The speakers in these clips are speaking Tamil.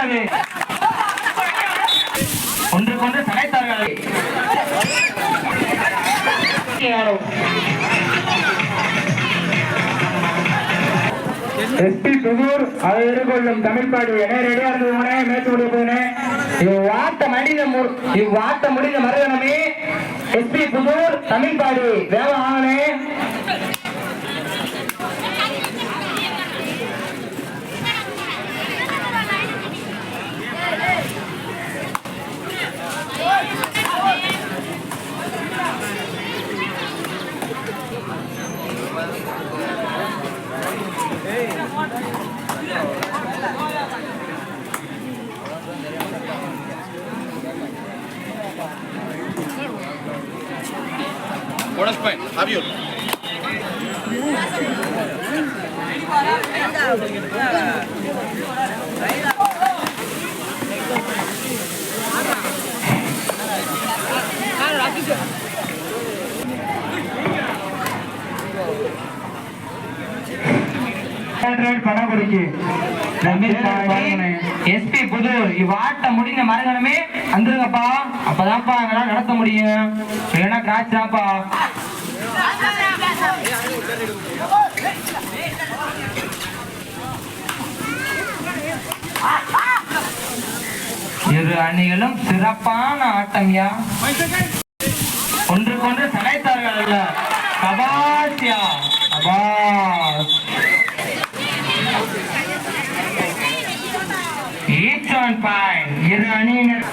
விளையாடவே ஒன்று கொண்டு சளைத்தார்கள் எஸ்பி புதூர் அதை எதிர்கொள்ளும் தமிழ்பாடு என ரெடியா இருந்தது முனே மேட்ச் முடிய போதுனே இவ்வாட்ட மடிந்த இவ்வாட்ட முடிந்த மருதனமே எஸ்பி புதூர் தமிழ்பாடு தேவ ஆனே Bonus point. Javier. பணக்குடிக்கு எஸ்பி புது இவ்வாட்ட முடிந்த மரங்களுமே வந்துருங்கப்பா. அப்பதான்ப்பா எங்களால் நடத்த முடியும். இல்லைன்னா கிராச் தான்ப்பா. இரு அணிகளும் சிறப்பான ஆட்டம்யா ஒன்றுக்கொன்று சளைத்தார்கள் அல்ல. சபாஷ்யா. கபா ஈச் ஒன் பாயிண்ட் இரு அணியினர்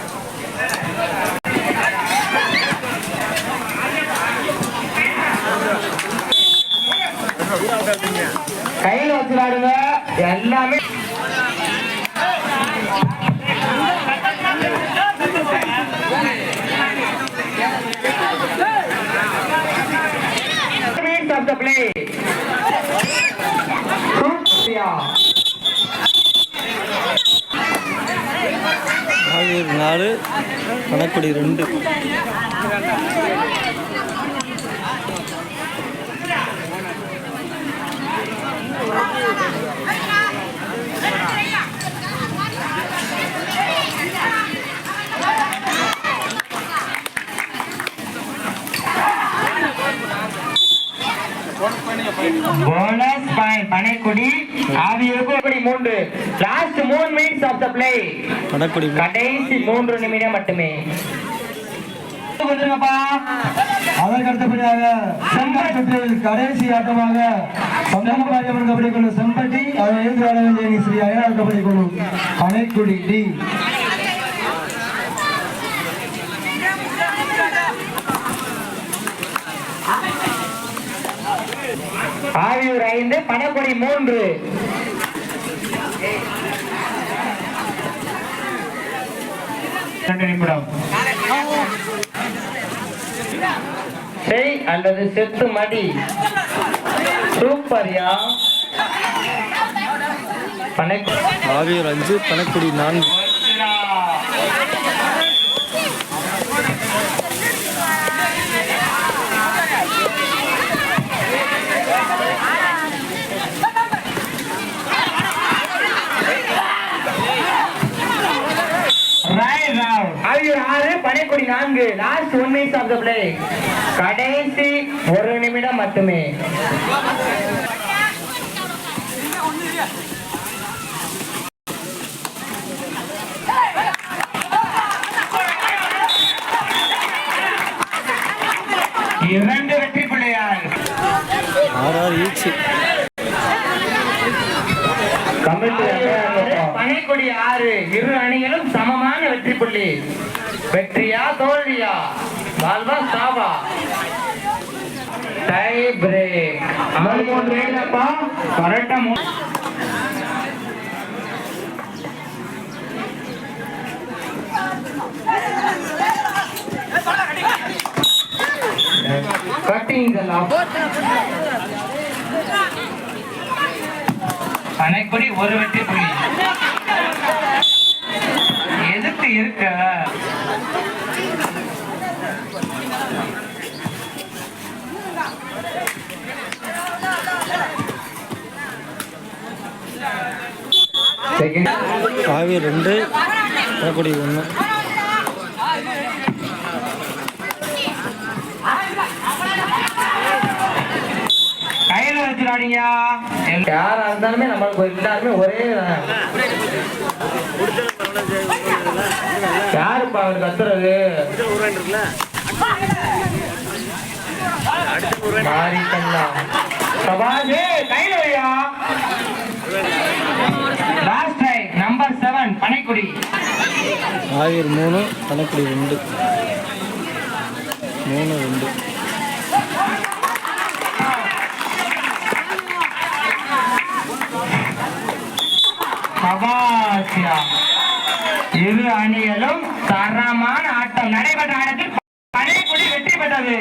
கையில வச்சு விளையாடுங்க எல்லாமே of the play. நாலு கணக்குடி ரெண்டு போனஸ் பாயிண்ட் பனைக்குடி ஆவியருக்கு இப்படி மூன்று லாஸ்ட் மூணு minutes of the play Kanakkudi கடைசி மூன்று நிமிடம் மட்டுமே. கடைசி ஆட்டமாக சொந்தமாரியம்மன் கபடி குழு செம்பட்டி அதை எதிர்த்து ஆட வேண்டிய அணி ஸ்ரீ அயனார் கபடி குழு பனைக்குடி டி. ஆவியூர் ஐந்து பணக்குடி மூன்று. நிமிடம். செய் அல்லது செத்து மடி. சூப்பர்யா பனைக்குடி ஆகியோர் அஞ்சு பணக்குடி நான்கு ரைட் ரவுண்ட் ஆவியூர் ஆறு பனைக்குடி நான்கு. Last one minutes of the play கடைசி ஒரு நிமிடம் மட்டுமே. இரண்டு வெற்றி பிள்ளையார் ஆறு ஆறு ஈச்சு ஆறு. இரு அணிகளும் சமமான வெற்றி புள்ளி. வெற்றியா தோல்வியா? வாழ்வா சாவா? டை பிரேக் அமல் மூன்று இல்லப்பா. கரெக்டா கட்டிங் இதெல்லாம். பனைக்குடி ஒரு வெற்றி புள்ளி எதுக்கு இருக்க? இருக்கு ரெண்டு பணக்குடி ஒன்று கையில யாரா இருந்தாலுமே நம்மளுக்கு எல்லாருமே ஒரே யாருப்பா அவர் கத்துறது? மாறிட்டா சபாஷ் கையில வையா? Last time number seven Panaikudi. ஆயிரம் மூணு பனைக்குடி ரெண்டு. மூணு ரெண்டு. சபாஷ்யா இரு அணிகளும் தரமான ஆட்டம் நடைபெற்ற ஆட்டத்தில் பழைய வெற்றி பெற்றது.